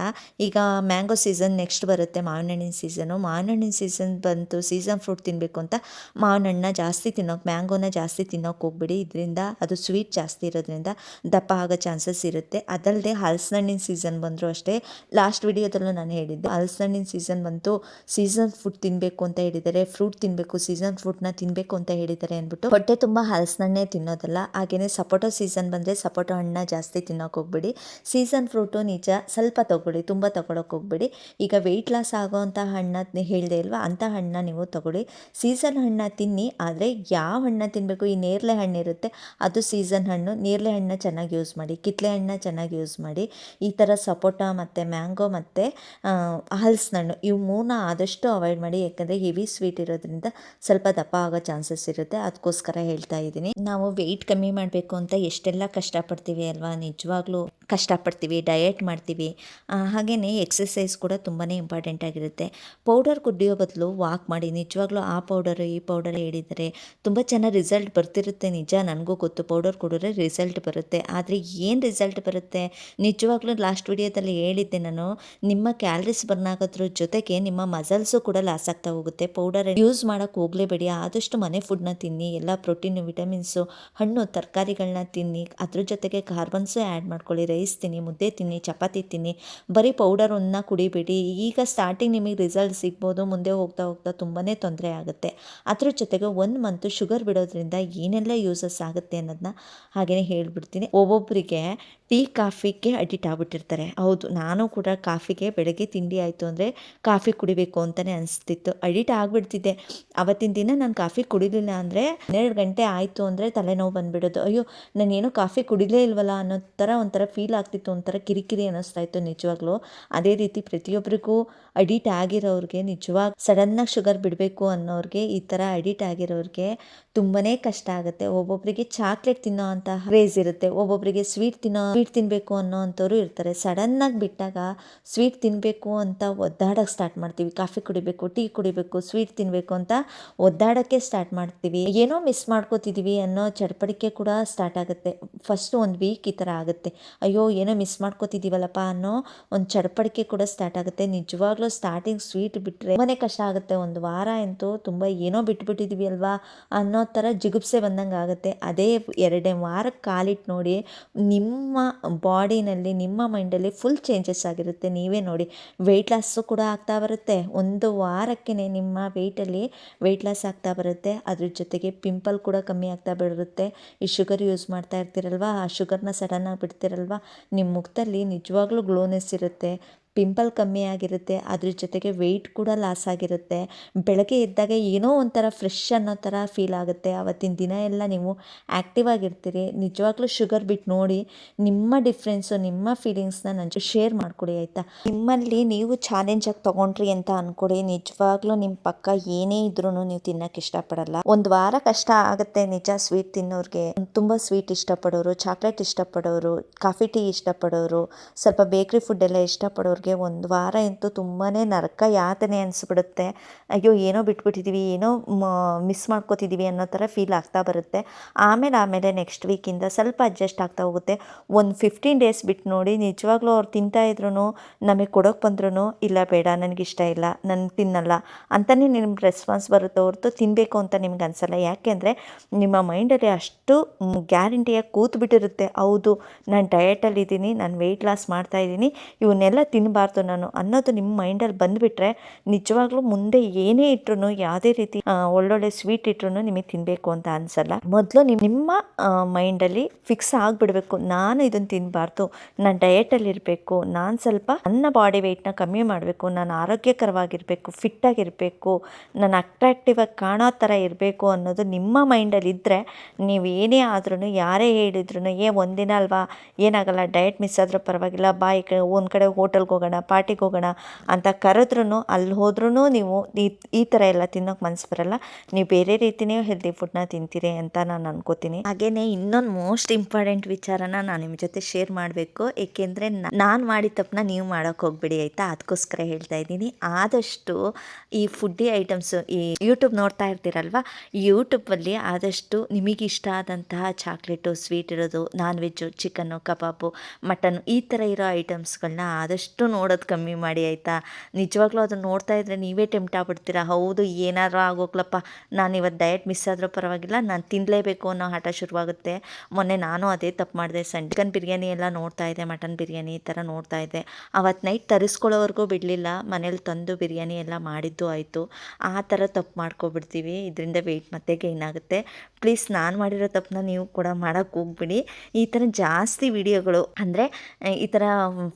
ಈಗ ಮ್ಯಾಂಗೋ ಸೀಸನ್ ನೆಕ್ಸ್ಟ್ ಬರುತ್ತೆ ಮಾವಿನ ಹಣ್ಣಿನ ಸೀಸನು ಮಾವಿನ ಹಣ್ಣಿನ ಸೀಸನ್ ಬಂತು ಸೀಸನ್ ಫ್ರೂಟ್ ತಿನ್ನಬೇಕು ಅಂತ ಮಾವಿನ ಹಣ್ಣನ್ನ ಜಾಸ್ತಿ ತಿನ್ನೋಕೆ ಮ್ಯಾಂಗೋನ ಜಾಸ್ತಿ ತಿನ್ನೋಕೆ ಹೋಗ್ಬಿಡಿ, ಇದರಿಂದ ಅದು ಸ್ವೀಟ್ ಜಾಸ್ತಿ ಇರೋದ್ರಿಂದ ದಪ್ಪ ಆಗೋ ಚಾನ್ಸಸ್ ಇರುತ್ತೆ ಅದಲ್ಲದೆ ಹಲಸಿನಣ್ಣಿನ ಸೀಸನ್ ಬಂದರೂ ಅಷ್ಟೇ ಲಾಸ್ಟ್ ವಿಡಿಯೋದಲ್ಲೂ ನಾನು ಹೇಳಿದ್ದೆ ಹಲಸಿನಣ್ಣಿನ ಸೀಸನ್ ಬಂತು ಸೀಸನ್ ಫುಡ್ ತಿನ್ನಬೇಕು ಅಂತ ಹೇಳಿದ್ದಾರೆ ಫ್ರೂಟ್ ತಿನ್ನಬೇಕು ಸೀಸನ್ ಫ್ರೂಟ್ನ ತಿನ್ನಬೇಕು ಅಂತ ಹೇಳಿದ್ದಾರೆ ಅಂದ್ಬಿಟ್ಟು ಹೊಟ್ಟೆ ತುಂಬ ಹಲಸಿನಣ್ಣೆ ತಿನ್ನೋದಲ್ಲ ಹಾಗೆಯೇ ಸಪೋಟೊ ಸೀಸನ್ ಬಂದರೆ ಸಪೋಟೊ ಹಣ್ಣನ್ನ ಜಾಸ್ತಿ ತಿನ್ನೋಕೆ ಹೋಗ್ಬೇಡಿ. ಸೀಸನ್ ಫ್ರೂಟು ನಿಜ ಸ್ವಲ್ಪ ತೊಗೊಳ್ಳಿ, ತುಂಬ ತೊಗೊಳಕ್ಕೆ ಹೋಗ್ಬೇಡಿ. ಈಗ ವೆಯ್ಟ್ ಲಾಸ್ ಆಗೋವಂಥ ಹಣ್ಣನ್ನ ಹೇಳಿದೆ ಇಲ್ವಾ ಅಂಥ ಹಣ್ಣನ್ನ ನೀವು ತೊಗೊಳ್ಳಿ. ಸೀಸನ್ ಹಣ್ಣನ್ನ ತಿನ್ನಿ, ಆದರೆ ಯಾವ ಹಣ್ಣನ್ನ ತಿನ್ನಬೇಕು ಈ ನೇರಳೆ ಹಣ್ಣು ಇರುತ್ತೆ, ಅದು ಸೀಸನ್ ಹಣ್ಣು. ನೇರಳೆ ಹಣ್ಣನ್ನ ಚೆನ್ನಾಗಿ ಯೂಸ್ ಮಾಡಿ ಕಿತ್ತಳೆ ಹಣ್ಣನ್ನ ಚೆನ್ನಾಗಿ ಯೂಸ್ ಮಾಡಿ, ಈ ಥರ ಸಪೋಟ ಮತ್ತು ಮ್ಯಾಂಗೋ ಮತ್ತು ಹಲಸಿನಣ್ಣು ಇವು ಮೂರನ್ನ ಆದಷ್ಟು ಅವಾಯ್ಡ್ ಮಾಡಿ, ಯಾಕಂದರೆ ಹೆವಿ ಸ್ವೀಟ್ ಇರೋದ್ರಿಂದ ಸ್ವಲ್ಪ ದಪ್ಪ ಆಗೋ ಚಾನ್ಸಸ್ ಇರುತ್ತೆ. ಅದಕ್ಕೋಸ್ಕರ ಹೇಳ್ತಾ ಇದ್ದೀನಿ. ನಾವು ವೆಯ್ಟ್ ಕಮ್ಮಿ ಮಾಡಬೇಕು ಅಂತ ಎಷ್ಟೆಲ್ಲ ಕಷ್ಟಪಡ್ತೀವಿ ಅಲ್ವಾ? ನಿಜವಾಗ್ಲೂ ಕಷ್ಟಪಡ್ತೀವಿ ಡಯಟ್ ಮಾಡ್ತೀವಿ. ಹಾಗೆಯೇ ಎಕ್ಸಸೈಸ್ ಕೂಡ ತುಂಬಾ ಇಂಪಾರ್ಟೆಂಟ್ ಆಗಿರುತ್ತೆ. ಪೌಡರ್ ಕುಡಿಯೋ ಬದಲು ವಾಕ್ ಮಾಡಿ, ನಿಜವಾಗ್ಲೂ ಆ ಪೌಡರು ಈ ಪೌಡರ್ ಹೇಳಿದರೆ ತುಂಬ ಚೆನ್ನಾಗಿ ರಿಸಲ್ಟ್ ಬರ್ತಿರುತ್ತೆ ನಿಜ, ನನಗೂ ಗೊತ್ತು. ಪೌಡರ್ ಕುಡಿದ್ರೆ ರಿಸಲ್ಟ್ ಬರುತ್ತೆ. ಆದರೆ ಏನು ರಿಸಲ್ಟ್ ಬರುತ್ತೆ? ನಿಜವಾಗ್ಲೂ ಲಾಸ್ಟ್ ವಿಡಿಯೋದಲ್ಲಿ ಹೇಳಿದ್ದೆ ನಾನು, ನಿಮ್ಮ ಕ್ಯಾಲರೀಸ್ ಬರ್ನ್ ಆಗೋದ್ರ ಜೊತೆಗೆ ನಿಮ್ಮ ಮಸಲ್ಸು ಕೂಡ ಲಾಸ್ ಆಗ್ತಾ ಹೋಗುತ್ತೆ. ಪೌಡರ್ ಯೂಸ್ ಮಾಡೋಕ್ಕೆ ಹೋಗಲೇಬೇಡಿ. ಆದಷ್ಟು ಮನೆ ಫುಡ್ನ ತಿನ್ನಿ, ಎಲ್ಲ ಪ್ರೋಟೀನು ವಿಟಮಿನ್ಸು ಹಣ್ಣು ತರಕಾರಿಗಳನ್ನ ತಿನ್ನಿ. ಅದ್ರ ಜೊತೆಗೆ ಕಾರ್ಬನ್ಸು ಆ್ಯಡ್ ಮಾಡ್ಕೊಳ್ಳಿ ರೈಸ್ ಮುದ್ದೆ ತಿನ್ನಿ, ಚಪಾತಿ ತಿನ್ನಿ, ಬರೀ ಪೌಡರನ್ನ ಕುಡಿಬೇಡಿ. ಈಗ ಸ್ಟಾರ್ಟಿಂಗ್ ನಿಮಗೆ ರಿಸಲ್ಟ್ ಸಿಗ್ಬೋದು. ಮುಂದೆ ಹೋಗ್ತಾ ಹೋಗ್ತಾ ತುಂಬಾ ತೊಂದರೆ ಆಗುತ್ತೆ. ಅದ್ರ ಜೊತೆಗೆ ಒಂದು ಮಂತು ಶುಗರ್ ಬಿಡೋದ್ರಿಂದ ಏನೆಲ್ಲ ಯೂಸಸ್ ಆಗುತ್ತೆ ಅನ್ನೋದನ್ನ ಹಾಗೆಯೇ ಹೇಳ್ಬಿಡ್ತೀನಿ. ಒಬ್ಬೊಬ್ಬರಿಗೆ ಟೀ, ಕಾಫಿಗೆ ಅಡಿಟ್ ಆಗ್ಬಿಟ್ಟಿರ್ತಾರೆ. ಹೌದು, ನಾನು ಕೂಡ ಕಾಫಿಗೆ ಬೆಳಗ್ಗೆ ತಿಂಡಿ ಆಯಿತು ಅಂದರೆ ಕಾಫಿ ಕುಡಿಬೇಕು ಅಂತಲೇ ಅನಿಸ್ತಿತ್ತು. ಅಡಿಟ್ ಆಗಿಬಿಡ್ತಿದ್ದೆ. ಅವತ್ತಿನ ದಿನ ನಾನು ಕಾಫಿ ಕುಡಿಲಿಲ್ಲ ಅಂದರೆ ಹನ್ನೆರಡು ಗಂಟೆ ಆಯಿತು ಅಂದರೆ ತಲೆನೋವು ಬಂದುಬಿಡೋದು. ಅಯ್ಯೋ ನಾನೇನು ಕಾಫಿ ಕುಡಿಲೇ ಇಲ್ವಲ್ಲ ಅನ್ನೋ ಥರ ಒಂಥರ ಫೀಲ್ ಆಗ್ತಿತ್ತು ಒಂಥರ ಕಿರಿಕಿರಿ ಅನ್ನಿಸ್ತಾ ಇತ್ತು ನಿಜವಾಗ್ಲೂ. ಅದೇ ರೀತಿ ಪ್ರತಿಯೊಬ್ಬರಿಗೂ ಅಡಿಟ್ ಆಗಿರೋರಿಗೆ ನಿಜವಾಗ ಸಡನ್ನಾಗಿ ಶುಗರ್ ಬಿಡಬೇಕು ಅನ್ನೋರಿಗೆ ಈ ಥರ ಅಡಿಟ್ ಆಗಿರೋರಿಗೆ ತುಂಬಾ ಕಷ್ಟ ಆಗುತ್ತೆ. ಒಬ್ಬೊಬ್ಬರಿಗೆ ಚಾಕ್ಲೇಟ್ ತಿನ್ನೋ ಅಂತ ಕ್ರೇಜ್ ಇರುತ್ತೆ. ಒಬ್ಬೊಬ್ಬರಿಗೆ ಸ್ವೀಟ್ ತಿನ್ನೋ ಸ್ವೀಟ್ ತಿನ್ನಬೇಕು ಅನ್ನೋ ಅಂಥವ್ರು ಇರ್ತಾರೆ. ಸಡನ್ನಾಗಿ ಬಿಟ್ಟಾಗ ಸ್ವೀಟ್ ತಿನ್ನಬೇಕು ಅಂತ ಒದ್ದಾಡೋಕ್ಕೆ ಸ್ಟಾರ್ಟ್ ಮಾಡ್ತೀವಿ. ಕಾಫಿ ಕುಡಿಬೇಕು ಟೀ ಕುಡಿಬೇಕು ಸ್ವೀಟ್ ತಿನ್ನಬೇಕು ಅಂತ ಒದ್ದಾಡೋಕ್ಕೆ ಸ್ಟಾರ್ಟ್ ಮಾಡ್ತೀವಿ. ಏನೋ ಮಿಸ್ ಮಾಡ್ಕೋತಿದ್ದೀವಿ ಅನ್ನೋ ಚಡಪಡಿಕೆ ಕೂಡ ಸ್ಟಾರ್ಟ್ ಆಗುತ್ತೆ. ಫಸ್ಟ್ ಒಂದು ವೀಕ್ ಈ ಥರ ಆಗುತ್ತೆ. ಅಯ್ಯೋ, ಏನೋ ಮಿಸ್ ಮಾಡ್ಕೋತಿದ್ದೀವಲ್ಲಪ್ಪ ಅನ್ನೋ ಒಂದು ಚಡ್ಪಡಿಕೆ ಕೂಡ ಸ್ಟಾರ್ಟ್ ಆಗುತ್ತೆ. ನಿಜವಾಗ್ಲೂ ಸ್ಟಾರ್ಟಿಂಗ್ ಸ್ವೀಟ್ ಬಿಟ್ಟರೆ ತುಂಬಾ ಕಷ್ಟ ಆಗುತ್ತೆ. ಒಂದು ವಾರ ಅಂತೂ ತುಂಬ ಏನೋ ಬಿಟ್ಬಿಟ್ಟಿದ್ದೀವಿ ಅಲ್ವಾ ಅನ್ನೋ ಥರ ಜಿಗುಪ್ಸೆ ಬಂದಂಗೆ ಆಗುತ್ತೆ. ಅದೇ ಎರಡೇ ವಾರಕ್ಕೆ ಕಾಲಿಟ್ಟು ನೋಡಿ ನಿಮ್ಮ ಬಾಡಿನಲ್ಲಿ ನಿಮ್ಮ ಮೈಂಡಲ್ಲಿ ಫುಲ್ ಚೇಂಜಸ್ ಆಗಿರುತ್ತೆ. ನೀವೇ ನೋಡಿ ವೆಯ್ಟ್ ಲಾಸು ಕೂಡ ಆಗ್ತಾ ಬರುತ್ತೆ. ಒಂದು ವಾರಕ್ಕೆ ನಿಮ್ಮ ವೆಯ್ಟಲ್ಲಿ ವೆಯ್ಟ್ ಲಾಸ್ ಆಗ್ತಾ ಬರುತ್ತೆ. ಅದ್ರ ಜೊತೆಗೆ ಪಿಂಪಲ್ ಕೂಡ ಕಮ್ಮಿ ಆಗ್ತಾ ಬಿಡುತ್ತೆ ಈ ಶುಗರ್ ಯೂಸ್ ಮಾಡ್ತಾ ಇರ್ತೀರಲ್ವಾ? ಆ ಶುಗರ್ನ ಸಡನ್ನಾಗಿ ಬಿಡ್ತೀರಲ್ವ? ನಿಮ್ಮ ಮುಖದಲ್ಲಿ ನಿಜವಾಗ್ಲೂ ಗ್ಲೋನೆಸ್ ಇರುತ್ತೆ. ಪಿಂಪಲ್ ಕಮ್ಮಿ ಆಗಿರುತ್ತೆ, ಅದ್ರ ಜೊತೆಗೆ ವೆಯ್ಟ್ ಕೂಡ ಲಾಸ್ ಆಗಿರುತ್ತೆ. ಬೆಳಗ್ಗೆ ಎದ್ದಾಗ ಏನೋ ಒಂಥರ ಫ್ರೆಶ್ ಅನ್ನೋ ಥರ ಫೀಲ್ ಆಗುತ್ತೆ. ಆವತ್ತಿನ ದಿನ ಎಲ್ಲ ನೀವು ಆ್ಯಕ್ಟಿವ್ ಆಗಿರ್ತೀರಿ. ನಿಜವಾಗ್ಲೂ ಶುಗರ್ ಬಿಟ್ಟು ನೋಡಿ ನಿಮ್ಮ ಡಿಫ್ರೆನ್ಸು ನಿಮ್ಮ ಫೀಲಿಂಗ್ಸ್ನ ನನ್ನ ಶೇರ್ ಮಾಡಿಕೊಡಿ, ಆಯಿತಾ? ನಿಮ್ಮಲ್ಲಿ ನೀವು ಚಾಲೆಂಜಾಗಿ ತೊಗೊಂಡ್ರಿ ಅಂತ ಅಂದ್ಕೊಡಿ ನಿಜವಾಗ್ಲೂ ನಿಮ್ಮ ಪಕ್ಕ ಏನೇ ಇದ್ರೂ ನೀವು ತಿನ್ನೋಕ್ಕೆ ಇಷ್ಟಪಡಲ್ಲ. ಒಂದು ವಾರ ಕಷ್ಟ ಆಗುತ್ತೆ ನಿಜ ಸ್ವೀಟ್ ತಿನ್ನೋರಿಗೆ. ತುಂಬ ಸ್ವೀಟ್ ಇಷ್ಟಪಡೋರು ಚಾಕ್ಲೇಟ್ ಇಷ್ಟಪಡೋರು ಕಾಫಿ ಟೀ ಇಷ್ಟಪಡೋರು, ಸ್ವಲ್ಪ ಬೇಕ್ರಿ ಫುಡ್ ಎಲ್ಲ ಇಷ್ಟಪಡೋರು ಅವ್ರಿಗೆ ಒಂದು ವಾರ ಅಂತೂ ತುಂಬಾ ನರಕ ಯಾತನೆ ಅನಿಸ್ಬಿಡುತ್ತೆ. ಅಯ್ಯೋ, ಏನೋ ಬಿಟ್ಬಿಟ್ಟಿದ್ದೀವಿ ಏನೋ ಮಿಸ್ ಮಾಡ್ಕೋತಿದ್ದೀವಿ ಅನ್ನೋ ಥರ ಫೀಲ್ ಆಗ್ತಾ ಬರುತ್ತೆ. ಆಮೇಲೆ ಆಮೇಲೆ ನೆಕ್ಸ್ಟ್ ವೀಕಿಂದ ಸ್ವಲ್ಪ ಅಡ್ಜಸ್ಟ್ ಆಗ್ತಾ ಹೋಗುತ್ತೆ. ಒಂದು ಫಿಫ್ಟೀನ್ ಡೇಸ್ ಬಿಟ್ಟು ನೋಡಿ ನಿಜವಾಗ್ಲೂ ಅವ್ರು ತಿಂತಾ ಇದ್ರು ನಮಗೆ ಕೊಡೋಕೆ ಬಂದ್ರೂ ಇಲ್ಲ ಬೇಡ ನನಗಿಷ್ಟ ಇಲ್ಲ, ನಾನು ತಿನ್ನಲ್ಲ ಅಂತಲೇ ನಿಮ್ಗೆ ರೆಸ್ಪಾನ್ಸ್ ಬರುತ್ತೆ. ಹೊರತು ತಿನ್ನಬೇಕು ಅಂತ ನಿಮ್ಗೆ ಅನಿಸಲ್ಲ. ಯಾಕೆಂದರೆ ನಿಮ್ಮ ಮೈಂಡಲ್ಲಿ ಅಷ್ಟು ಗ್ಯಾರಂಟಿಯಾಗಿ ಕೂತ್ಬಿಟ್ಟಿರುತ್ತೆ. ಹೌದು, ನಾನು ಡಯಟಲ್ಲಿದ್ದೀನಿ ನಾನು ವೆಯ್ಟ್ ಲಾಸ್ ಮಾಡ್ತಾಯಿದ್ದೀನಿ ಇವನ್ನೆಲ್ಲ ತಿನ್ ತಿನ್ನಬಾರ್ದು ನಾನು ಅನ್ನೋದು ನಿಮ್ಮ ಮೈಂಡಲ್ಲಿ ಬಂದುಬಿಟ್ರೆ ನಿಜವಾಗ್ಲೂ ಮುಂದೆ ಏನೇ ಇಟ್ರು ಯಾವುದೇ ರೀತಿ ಒಳ್ಳೊಳ್ಳೆ ಸ್ವೀಟ್ ಇಟ್ರು ನಿಮಗೆ ತಿನ್ನಬೇಕು ಅಂತ ಅನಿಸಲ್ಲ. ಮೊದಲು ನಿಮ್ಮ ಮೈಂಡಲ್ಲಿ ಫಿಕ್ಸ್ ಆಗಿಬಿಡಬೇಕು. ನಾನು ಇದನ್ನು ತಿನ್ನಬಾರ್ದು ನಾನು ಡಯಟಲ್ಲಿ ಇರಬೇಕು. ನಾನು ಸ್ವಲ್ಪ ನನ್ನ ಬಾಡಿ ವೆಯ್ಟ್ನ ಕಮ್ಮಿ ಮಾಡಬೇಕು. ನಾನು ಆರೋಗ್ಯಕರವಾಗಿರಬೇಕು ಫಿಟ್ಟಾಗಿರಬೇಕು ನಾನು ಅಟ್ರಾಕ್ಟಿವ್ ಆಗಿ ಕಾಣೋ ಥರ ಇರಬೇಕು ಅನ್ನೋದು ನಿಮ್ಮ ಮೈಂಡಲ್ಲಿ ಇದ್ದರೆ ನೀವು ಏನೇ ಆದ್ರೂ ಯಾರೇ ಹೇಳಿದ್ರು ಏ, ಒಂದಿನ ಅಲ್ವಾ? ಏನಾಗಲ್ಲ ಡಯಟ್ ಮಿಸ್ ಆದರೂ ಪರವಾಗಿಲ್ಲ ಬಾಯ್ ಒಂದು ಕಡೆ ಹೋಟೆಲ್ಗೆ ಹೋಗೋಣ, ಪಾರ್ಟಿಗೆ ಹೋಗೋಣ ಅಂತ ಕರೆದ್ರೂ ಅಲ್ಲಿ ಹೋದ್ರೂ ನೀವು ಈ ಈ ಥರ ಎಲ್ಲ ತಿನ್ನೋಕೆ ಮನಸ್ಸು ಬರಲ್ಲ. ನೀವು ಬೇರೆ ರೀತಿಯೇ ಹೆಲ್ದಿ ಫುಡ್ನ ತಿಂತೀರಿ ಅಂತ ನಾನು ಅನ್ಕೋತೀನಿ. ಹಾಗೆಯೇ ಇನ್ನೊಂದು ಮೋಸ್ಟ್ ಇಂಪಾರ್ಟೆಂಟ್ ವಿಚಾರನ ನಾನು ನಿಮ್ಮ ಜೊತೆ ಶೇರ್ ಮಾಡಬೇಕು. ಏಕೆಂದರೆ ನಾನು ಮಾಡಿದ ತಪ್ಪನ್ನ ನೀವು ಮಾಡೋಕ್ಕೆ ಹೋಗ್ಬಿಡಿ ಆಯಿತಾ? ಅದಕ್ಕೋಸ್ಕರ ಹೇಳ್ತಾ ಇದ್ದೀನಿ. ಆದಷ್ಟು ಈ ಫುಡ್ಡಿ ಐಟಮ್ಸು ಈ ಯೂಟ್ಯೂಬ್ ನೋಡ್ತಾ ಇರ್ತೀರಲ್ವ? ಯೂಟ್ಯೂಬಲ್ಲಿ ಆದಷ್ಟು ನಿಮಗೆ ಇಷ್ಟ ಆದಂತಹ ಚಾಕ್ಲೇಟು ಸ್ವೀಟ್ ಇರೋದು ನಾನ್ ವೆಜ್ಜು ಚಿಕನ್ನು ಕಬಾಬು ಮಟನ್ ಈ ಥರ ಇರೋ ಐಟಮ್ಸ್ಗಳನ್ನ ಆದಷ್ಟು ನೋಡೋದು ಕಮ್ಮಿ ಮಾಡಿ, ಆಯಿತಾ? ನಿಜವಾಗ್ಲೂ ಅದನ್ನು ನೋಡ್ತಾ ಇದ್ದರೆ ನೀವೇ ಟೆಂಪ್ಟ್ ಆಗ್ಬಿಡ್ತೀರಾ? ಹೌದು, ಏನಾದರೂ ಆಗೋಗ್ಲಪ್ಪ. ನಾನು ಇವತ್ತು ಡಯಟ್ ಮಿಸ್ ಆದರೂ ಪರವಾಗಿಲ್ಲ, ನಾನು ತಿನ್ನಲೇಬೇಕು ಅನ್ನೋ ಹಠ ಶುರುವಾಗುತ್ತೆ. ಮೊನ್ನೆ ನಾನು ಅದೇ ತಪ್ಪು ಮಾಡಿದೆ. ಸಣ್ಣ ಚಿಕನ್ ಬಿರಿಯಾನಿ ಎಲ್ಲ ನೋಡ್ತಾ ಇದ್ದೆ, ಮಟನ್ ಬಿರಿಯಾನಿ ಈ ಥರ ನೋಡ್ತಾ ಇದ್ದೆ. ಅವತ್ತು ನೈಟ್ ತರಿಸ್ಕೊಳ್ಳೋವರೆಗೂ ಬಿಡಲಿಲ್ಲ. ಮನೇಲಿ ತಂದು ಬಿರಿಯಾನಿ ಎಲ್ಲ ಮಾಡಿದ್ದು ಆಯಿತು. ಆ ಥರ ತಪ್ಪು ಮಾಡ್ಕೊಬಿಡ್ತೀವಿ. ಇದರಿಂದ ವೆಯ್ಟ್ ಮತ್ತೆ ಗೈನ್ ಆಗುತ್ತೆ. ಪ್ಲೀಸ್ ನಾನು ಮಾಡಿರೋ ತಪ್ಪನ್ನ ನೀವು ಕೂಡ ಮಾಡೋಕ್ಕೆ ಹೋಗ್ಬಿಡಿ. ಈ ಥರ ಜಾಸ್ತಿ ವಿಡಿಯೋಗಳು ಅಂದರೆ, ಈ ಥರ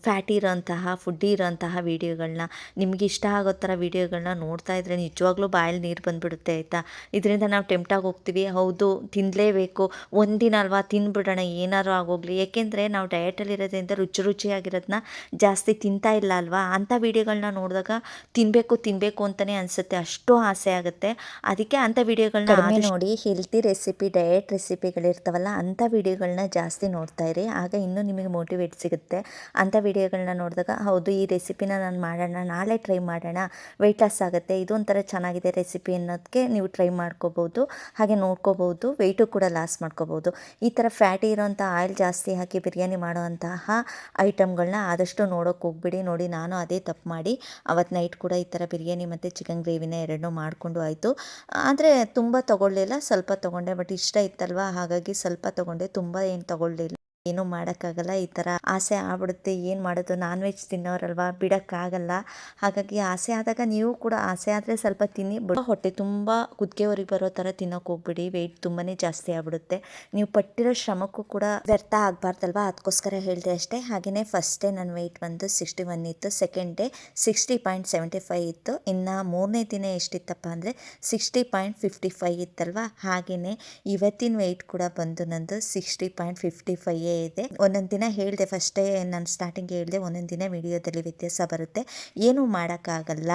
ಫ್ಯಾಟಿ ಇರೋಂತಹ ಫುಡ್ಡಿ ಇರೋಂತಹ ವೀಡಿಯೋಗಳನ್ನ ನಿಮ್ಗೆ ಇಷ್ಟ ಆಗೋ ಥರ ವೀಡಿಯೋಗಳನ್ನ ನೋಡ್ತಾ ಇದ್ರೆ ನಿಜವಾಗ್ಲೂ ಬಾಯಲ್ಲಿ ನೀರು ಬಂದುಬಿಡುತ್ತೆ ಆಯಿತಾ? ಇದರಿಂದ ನಾವು ಟೆಂಪ್ಟಾಗಿ ಹೋಗ್ತೀವಿ. ಹೌದು ತಿನ್ನಲೇಬೇಕು ಒಂದಿನ ಅಲ್ವಾ ತಿನ್ಬಿಡೋಣ ಏನಾರು ಆಗೋಗ್ಲಿ. ಏಕೆಂದರೆ ನಾವು ಡಯಟಲ್ಲಿರೋದ್ರಿಂದ ರುಚಿ ರುಚಿಯಾಗಿರೋದನ್ನ ಜಾಸ್ತಿ ತಿಂತಾ ಇಲ್ಲ ಅಲ್ವಾ? ಅಂಥ ವೀಡಿಯೋಗಳನ್ನ ನೋಡಿದಾಗ ತಿನ್ನಬೇಕು ತಿನ್ನಬೇಕು ಅಂತಲೇ ಅನಿಸುತ್ತೆ. ಅಷ್ಟು ಆಸೆ ಆಗುತ್ತೆ. ಅದಕ್ಕೆ ಅಂಥ ವೀಡಿಯೋಗಳನ್ನ ನೋಡಿ ಹೆಲ್ತಿ ರೆಸಿಪಿ ಡಯಟ್ ರೆಸಿಪಿಗಳಿರ್ತಾವಲ್ಲ ಅಂಥ ವೀಡಿಯೋಗಳನ್ನ ಜಾಸ್ತಿ ನೋಡ್ತಾ ಇರಿ. ಆಗ ಇನ್ನೂ ನಿಮಗೆ ಮೋಟಿವೇಟ್ ಸಿಗುತ್ತೆ. ಅಂಥ ವೀಡಿಯೋಗಳನ್ನ ನೋಡಿದಾಗ ಹೌದು, ಈ ರೆಸಿಪಿನ ನಾನು ಮಾಡೋಣ, ನಾಳೆ ಟ್ರೈ ಮಾಡೋಣ. ವೆಯ್ಟ್ ಲಾಸ್ ಆಗುತ್ತೆ. ಇದೊಂಥರ ಚೆನ್ನಾಗಿದೆ ರೆಸಿಪಿ ಅನ್ನೋದಕ್ಕೆ ನೀವು ಟ್ರೈ ಮಾಡ್ಕೋಬೋದು. ಹಾಗೆ ನೋಡ್ಕೋಬೋದು. ವೆಯ್ಟು ಕೂಡ ಲಾಸ್ ಮಾಡ್ಕೋಬೋದು. ಈ ಥರ ಫ್ಯಾಟಿ ಇರೋಂಥ ಆಯಿಲ್ ಜಾಸ್ತಿ ಹಾಕಿ ಬಿರಿಯಾನಿ ಮಾಡುವಂತಹ ಐಟಮ್ಗಳನ್ನ ಆದಷ್ಟು ನೋಡೋಕೆ ಹೋಗ್ಬಿಡಿ. ನೋಡಿ, ನಾನು ಅದೇ ತಪ್ಪು ಮಾಡಿ. ಅವತ್ತು ನೈಟ್ ಕೂಡ ಈ ಥರ ಬಿರಿಯಾನಿ ಮತ್ತು ಚಿಕನ್ ಗ್ರೇವಿನ ಎರಡನ್ನೂ ಮಾಡಿಕೊಂಡು ಆಯಿತು. ಆದರೆ ತುಂಬ ತೊಗೊಳ್ಳಿಲ್ಲ, ಸ್ವಲ್ಪ ತೊಗೊಂಡೆ. ಬಟ್ ಇಷ್ಟ ಇತ್ತಲ್ವ? ಹಾಗಾಗಿ ಸ್ವಲ್ಪ ತೊಗೊಂಡೆ. ತುಂಬ ಏನು ತೊಗೊಳ್ಳಿಲ್ಲ. ಏನೂ ಮಾಡೋಕ್ಕಾಗಲ್ಲ, ಈ ಥರ ಆಸೆ ಆಗ್ಬಿಡುತ್ತೆ, ಏನು ಮಾಡೋದು ನಾನ್ ವೆಜ್ ತಿನ್ನೋರಲ್ವಾ, ಬಿಡೋಕ್ಕಾಗಲ್ಲ. ಹಾಗಾಗಿ ಆಸೆ ಆದಾಗ ನೀವು ಕೂಡ ಆಸೆ ಆದರೆ ಸ್ವಲ್ಪ ತಿನ್ನಿ. ಬಟ್ ಹೊಟ್ಟೆ ತುಂಬ ಕುದ್ಕೆವರಿಗೆ ಬರೋ ಥರ ತಿನ್ನೋಕೆ ಹೋಗ್ಬಿಡಿ ವೆಯ್ಟ್ ತುಂಬಾ ಜಾಸ್ತಿ ಆಗ್ಬಿಡುತ್ತೆ. ನೀವು ಪಟ್ಟಿರೋ ಶ್ರಮಕ್ಕೂ ಕೂಡ ವ್ಯರ್ಥ ಆಗಬಾರ್ದಲ್ವಾ? ಅದಕ್ಕೋಸ್ಕರ ಹೇಳಿದೆ ಅಷ್ಟೇ. ಹಾಗೆಯೇ ಫಸ್ಟ್ ಡೇ ನನ್ನ ವೆಯ್ಟ್ ಬಂದು ಸಿಕ್ಸ್ಟಿ ಒನ್ ಇತ್ತು second day sixty point seventy five ಇತ್ತು. ಇನ್ನು ಮೂರನೇ ದಿನ ಎಷ್ಟಿತ್ತಪ್ಪ ಅಂದರೆ ಸಿಕ್ಸ್ಟಿ ಪಾಯಿಂಟ್ ಫಿಫ್ಟಿ ಫೈವ್ ಇತ್ತಲ್ವಾ? ಹಾಗೆಯೇ ಇವತ್ತಿನ ವೆಯ್ಟ್ ಕೂಡ ಬಂದು ನಂದು ಸಿಕ್ಸ್ಟಿ ಪಾಯಿಂಟ್ ಫಿಫ್ಟಿ ಫೈಯೇ ಇದೆ. ಒಂದೊಂದು ದಿನ ಹೇಳಿದೆ ಫಸ್ಟೇ ನಾನು ಸ್ಟಾರ್ಟಿಂಗ್ ಹೇಳಿದೆ ಒಂದೊಂದು ದಿನ ವಿಡಿಯೋದಲ್ಲಿ ವ್ಯತ್ಯಾಸ ಬರುತ್ತೆ. ಏನೂ ಮಾಡೋಕ್ಕಾಗಲ್ಲ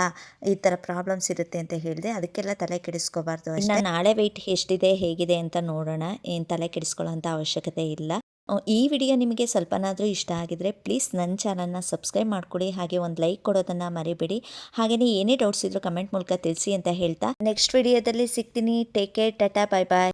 ಈ ಥರ ಪ್ರಾಬ್ಲಮ್ಸ್ ಇರುತ್ತೆ ಅಂತ ಹೇಳಿದೆ. ಅದಕ್ಕೆಲ್ಲ ತಲೆ ಕೆಡಿಸ್ಕೋಬಾರ್ದು ಅಷ್ಟೇ. ನಾಳೆ ವೆಯ್ಟ್ ಎಷ್ಟಿದೆ ಹೇಗಿದೆ ಅಂತ ನೋಡೋಣ. ಏನು ತಲೆ ಕೆಡಿಸ್ಕೊಳ್ಳೋ ಅಂಥ ಅವಶ್ಯಕತೆ ಇಲ್ಲ. ಈ ವಿಡಿಯೋ ನಿಮಗೆ ಸ್ವಲ್ಪನಾದರೂ ಇಷ್ಟ ಆಗಿದ್ರೆ ಪ್ಲೀಸ್ ನನ್ನ ಚಾನಲ್ನ ಸಬ್ಸ್ಕ್ರೈಬ್ ಮಾಡ್ಕೊಡಿ. ಹಾಗೆ ಒಂದು ಲೈಕ್ ಕೊಡೋದನ್ನು ಮರಿಬೇಡಿ. ಹಾಗೆಯೇ ಏನೇ ಡೌಟ್ಸ್ ಇದ್ರೂ ಕಮೆಂಟ್ ಮೂಲಕ ತಿಳಿಸಿ ಅಂತ ಹೇಳ್ತಾ. ನೆಕ್ಸ್ಟ್ ವಿಡಿಯೋದಲ್ಲಿ ಸಿಗ್ತೀನಿ. Take care tata bye bye